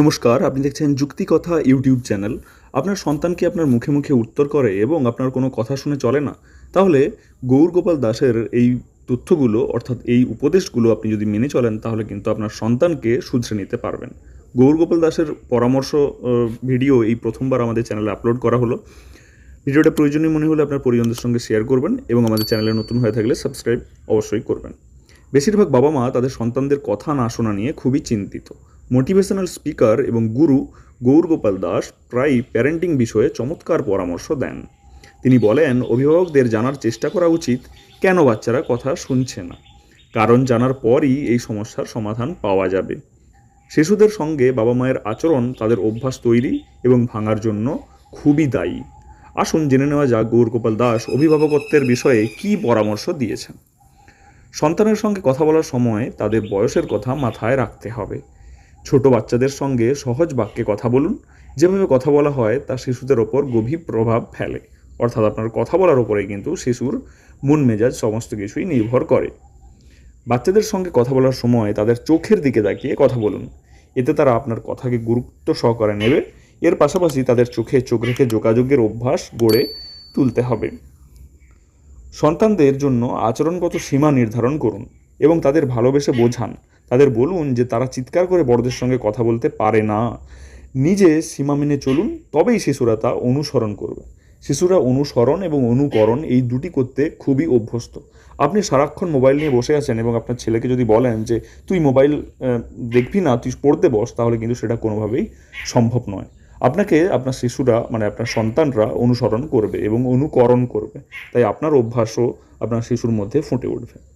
নমস্কার, আপনি দেখছেন যুক্তি কথা ইউটিউব চ্যানেল। আপনার সন্তানকে আপনার মুখে মুখে উত্তর করে এবং আপনার কোনো কথা শুনে চলে না? তাহলে গৌর গোপাল দাসের এই তথ্যগুলো, অর্থাৎ এই উপদেশগুলো আপনি যদি মেনে চলেন, তাহলে কিন্তু আপনার সন্তানকে শুধরে নিতে পারবেন। গৌর গোপাল দাসের পরামর্শ ভিডিও এই প্রথমবার আমাদের চ্যানেলে আপলোড করা হলো। ভিডিওটা প্রয়োজনীয় মনে হলে আপনার পরিজনদের সঙ্গে শেয়ার করবেন এবং আমাদের চ্যানেলে নতুন হয়ে থাকলে সাবস্ক্রাইব অবশ্যই করবেন। বেশিরভাগ বাবা মা তাদের সন্তানদের কথা না শোনা নিয়ে খুবই চিন্তিত। মোটিভেশনাল স্পিকার এবং গুরু গৌরগোপাল দাস প্রায়ই প্যারেন্টিং বিষয়ে চমৎকার পরামর্শ দেন। তিনি বলেন, অভিভাবকদের জানার চেষ্টা করা উচিত, কেন বাচ্চারা কথা শুনছে না? কারণ জানার পরই এই সমস্যার সমাধান পাওয়া যাবে। শিশুদের সঙ্গে বাবা মায়ের আচরণ, তাদের অভ্যাস তৈরি এবং ভাঙার জন্য খুবই দায়ী। আসুন জেনে নেওয়া যাক গৌরগোপাল দাস অভিভাবকত্বের বিষয়ে কী পরামর্শ দিয়েছেন। সন্তানের সঙ্গে কথা বলার সময় তাদের বয়সের কথা মাথায় রাখতে হবে। ছোট বাচ্চাদের সঙ্গে সহজ বাক্যে কথা বলুন। যেভাবে কথা বলা হয়, তা শিশুদের ওপর গভীর প্রভাব ফেলে। অর্থাৎ আপনার কথা বলার ওপরেই কিন্তু শিশুর মন মেজাজ সমস্ত কিছুই নির্ভর করে। বাচ্চাদের সঙ্গে কথা বলার সময় তাদের চোখের দিকে তাকিয়ে কথা বলুন। এতে তারা আপনার কথাকে গুরুত্ব সহকারে নেবে। এর পাশাপাশি তাদের চোখে চোখ রেখে যোগাযোগের অভ্যাস গড়ে তুলতে হবে। সন্তানদের জন্য আচরণগত সীমা নির্ধারণ করুন এবং তাদের ভালোবেসে বোঝান। তাদের বলুন যে তারা চিৎকার করে বড়দের সঙ্গে কথা বলতে পারে না। নিজে সীমা মেনে চলুন, তবেই শিশুরা তা অনুসরণ করবে। শিশুরা অনুসরণ এবং অনুকরণ এই দুটি করতে খুবই অভ্যস্ত। আপনি সারাক্ষণ মোবাইল নিয়ে বসে আছেন এবং আপনার ছেলেকে যদি বলেন যে, তুই মোবাইল দেখবি না, তুই পড়তে বস, তাহলে কিন্তু সেটা কোনোভাবেই সম্ভব নয়। আপনাকে আপনার শিশুরা মানে আপনার সন্তানরা অনুসরণ করবে এবং অনুকরণ করবে। তাই আপনার অভ্যাসও আপনার শিশুর মধ্যে ফুটে উঠবে।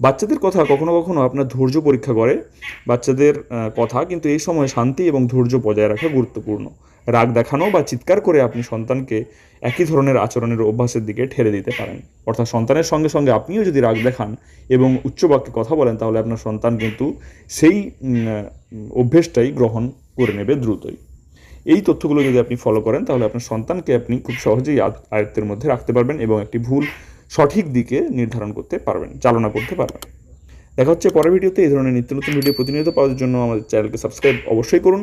বাচ্চাদের কথা কখনো কখনো আপনার ধৈর্য পরীক্ষা করে বাচ্চাদের কথা, কিন্তু এই সময় শান্তি এবং ধৈর্য বজায় রাখা গুরুত্বপূর্ণ। রাগ দেখানো বা চিৎকার করে আপনি সন্তানকে একই ধরনের আচরণের অভ্যাসের দিকে ঠেলে দিতে পারেন। অর্থাৎ সন্তানের সঙ্গে সঙ্গে আপনিও যদি রাগ দেখান এবং উচ্চ বাক্যে কথা বলেন, তাহলে আপনার সন্তান কিন্তু সেই অভ্যেসটাই গ্রহণ করে নেবে দ্রুতই। এই তথ্যগুলো যদি আপনি ফলো করেন, তাহলে আপনার সন্তানকে আপনি খুব সহজেই আয়ত- আয়ত্তের মধ্যে রাখতে পারবেন এবং একটি ভুল সঠিক দিকে নির্ধারণ করতে পারবেন, চালনা করতে পারবেন। দেখা হচ্ছে পরের ভিডিওতে, এই ধরনের নিত্য নতুন ভিডিও প্রতিনিয়ত পাওয়ার জন্য আমাদের চ্যানেলকে সাবস্ক্রাইব অবশ্যই করুন।